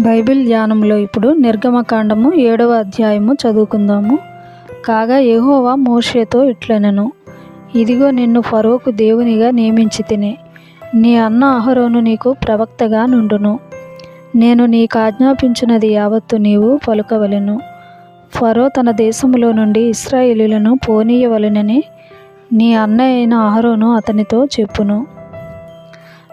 Bible ధ్యానంలో ఇప్పుడు నిర్గమకాండము ఏడవ అధ్యాయము చదువుకుందాము. కాగా యహోవా మోషేతో ఇట్లనెను ఇదిగో నిన్ను ఫరోకు దేవునిగా నియమించి తిని నీ అన్న అహరోను నీకు ప్రవక్తగా నుండును. నేను నీకు ఆజ్ఞాపించినది యావత్తు నీవు పలుకవలెను. ఫరో తన దేశములో నుండి ఇస్రాయేలులను పోనీయవలెనని నీ అన్న అయిన అహరోను అతనితో చెప్పును.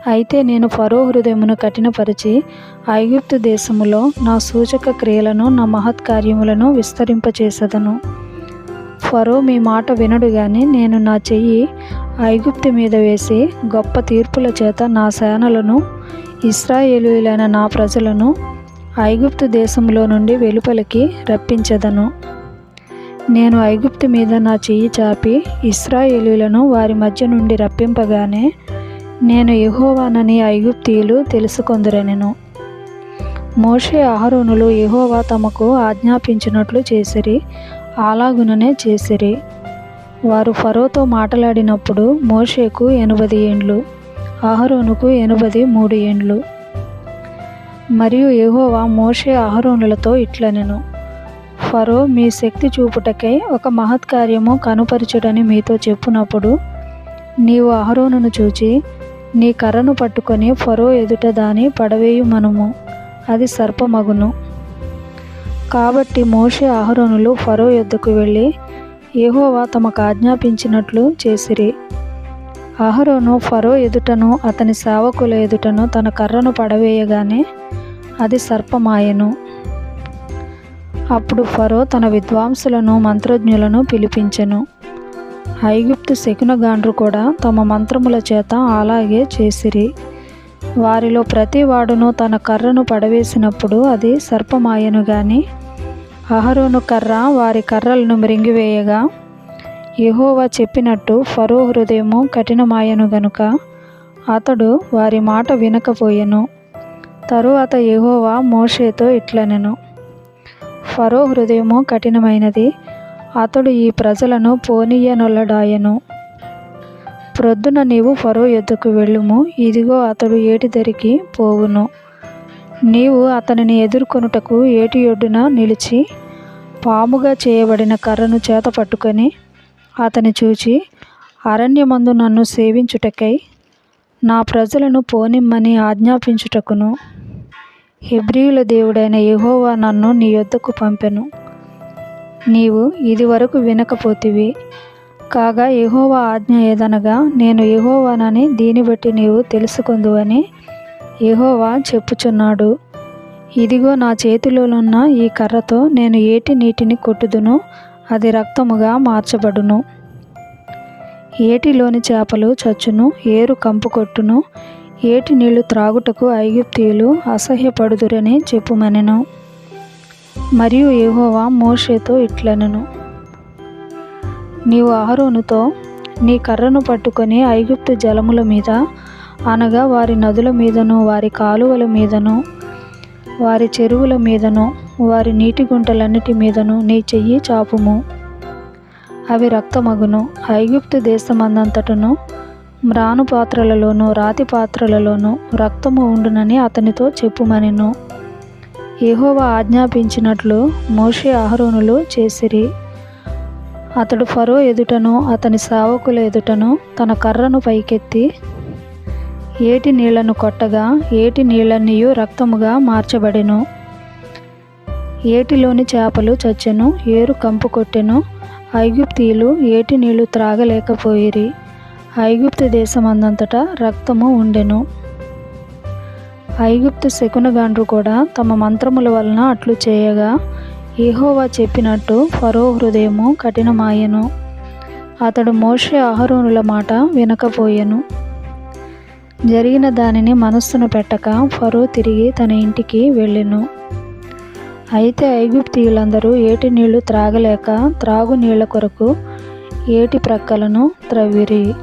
అయితే నేను ఫరో హృదయమును కఠినపరిచి ఐగుప్తు దేశములో నా సూచక క్రియలను నా మహత్కార్యములను విస్తరింపచేసదను. ఫరో మీ మాట వినడు గాని నేను నా చెయ్యి ఐగుప్తు మీద వేసి గొప్ప తీర్పుల చేత నా సేనలను ఇస్రాయేలులైన నా ప్రజలను ఐగుప్తు దేశంలో నుండి వెలుపలికి రప్పించదను. నేను ఐగుప్తు మీద నా చెయ్యి చాపి ఇస్రాయేలులను వారి మధ్య నుండి రప్పింపగానే నేను యహోవానని ఐగుప్తీయులు తెలుసుకొందురనెను. మోషే అహరోనులు యహోవా తమకు ఆజ్ఞాపించినట్లు చేసిరి అలాగుననే చేసిరి. వారు ఫరోతో మాట్లాడినప్పుడు మోషేకు ఎనభై ఏండ్లు అహరోనుకు ఎనభై మూడు ఏండ్లు. మరియు యహోవా మోషే అహరోనులతో ఇట్లనెను ఫరో మీ శక్తి చూపుటకై ఒక మహత్కార్యము కనుపరచుడని మీతో చెప్పునప్పుడు నీవు అహరోనును చూచి నీ కర్రను పట్టుకొని ఫరో ఎదుట దాని పడవేయు మనము. అది సర్పమగును. కాబట్టి మోషే ఆహరోనులు ఫరో యొద్దకు వెళ్ళి ఏహోవా తమకు ఆజ్ఞాపించినట్లు చేసిరి. అహరోను ఫరో ఎదుటను అతని సేవకుల ఎదుటను తన కర్రను పడవేయగానే అది సర్పమాయెను. అప్పుడు ఫరో తన విద్వాంసులను మంత్రజ్ఞులను పిలిపించెను. ఐగుప్తు శకునగాండ్రు కూడా తమ మంత్రముల చేత అలాగే చేసిరి. వారిలో ప్రతి వాడును తన కర్రను పడవేసినప్పుడు అది సర్పమాయను గాని అహరోను కర్ర వారి కర్రలను మృంగివేయగా. యహోవా చెప్పినట్టు ఫరో హృదయము కఠినమాయను గనుక అతడు వారి మాట వినకపోయెను. తరువాత యహోవా మోషేతో ఇట్లనెను. ఫరో హృదయము కఠినమైనది అతడు ఈ ప్రజలను పోనీయనొల్లడాయను. ప్రొద్దున నీవు ఫరో ఎద్దుకు వెళ్ళుము ఇదిగో అతడు ఏటి దరికి పోవును. నీవు అతనిని ఎదుర్కొనుటకు ఏటి ఒడ్డున నిలిచి పాముగా చేయబడిన కర్రను చేత పట్టుకొని అతని చూచి అరణ్యమందు నన్ను సేవించుటకై నా ప్రజలను పోనిమ్మని ఆజ్ఞాపించుటకును. హెబ్రియుల దేవుడైన యహోవా నన్ను నీ యొద్దకు పంపెను. నీవు ఇదివరకు వినకపోతివి. కాగా యహోవా ఆజ్ఞ ఏదనగా నేను యహోవానని దీని బట్టి నీవు తెలుసుకుందువని యహోవా చెప్పుచున్నాడు. ఇదిగో నా చేతిలోనున్న ఈ కర్రతో నేను ఏటి నీటిని కొట్టుదును అది రక్తముగా మార్చబడును. ఏటిలోని చేపలు చచ్చును ఏరు కంపు కొట్టును ఏటి నీళ్ళు త్రాగుటకు ఐగుప్తీయులు అసహ్యపడుదురని చెప్పుమనెను. మరియు యహోవా మోషేతో ఇట్లనెను. నీవు అహరోనుతో నీ కర్రను పట్టుకొని ఐగుప్తు జలముల మీద అనగా వారి నదుల మీదను వారి కాలువల మీదను వారి చెరువుల మీదను వారి నీటి గుంటలన్నిటి మీదను నీ చెయ్యి చాపుము. అవి రక్తమగును. ఐగుప్తు దేశమందంతటను మ్రాను పాత్రలలోను రాతి పాత్రలలోను రక్తము ఉండునని అతనితో చెప్పుమనెను. యహోవా ఆజ్ఞాపించినట్లు మోషే ఆహరోనులు చేసిరి. అతడు ఫరో ఎదుటను అతని సావకుల ఎదుటను తన కర్రను పైకెత్తి ఏటి నీళ్ళను కొట్టగా ఏటి నీళ్ళన్నీయు రక్తముగా మార్చబడెను. ఏటిలోని చేపలు చచ్చెను ఏరు కంపు కొట్టెను ఐగుప్తీయులు ఏటి నీళ్ళు త్రాగలేకపోయిరి. ఐగుప్తు దేశమందంతటా రక్తము ఉండెను. ఐగుప్తు శకునగాండ్రు కూడా తమ మంత్రముల వలన అట్లు చేయగా ఏహోవా చెప్పినట్టు ఫరో హృదయము కఠినమాయెను. అతడు మోషే ఆహరోనుల మాట వినకపోయెను. జరిగిన దానిని మనస్సును పెట్టక ఫరో తిరిగి తన ఇంటికి వెళ్ళెను. అయితే ఐగుప్తీయులందరూ ఏటి నీళ్ళు త్రాగలేక త్రాగునీళ్ళ కొరకు ఏటి ప్రక్కలను త్రవ్విరి.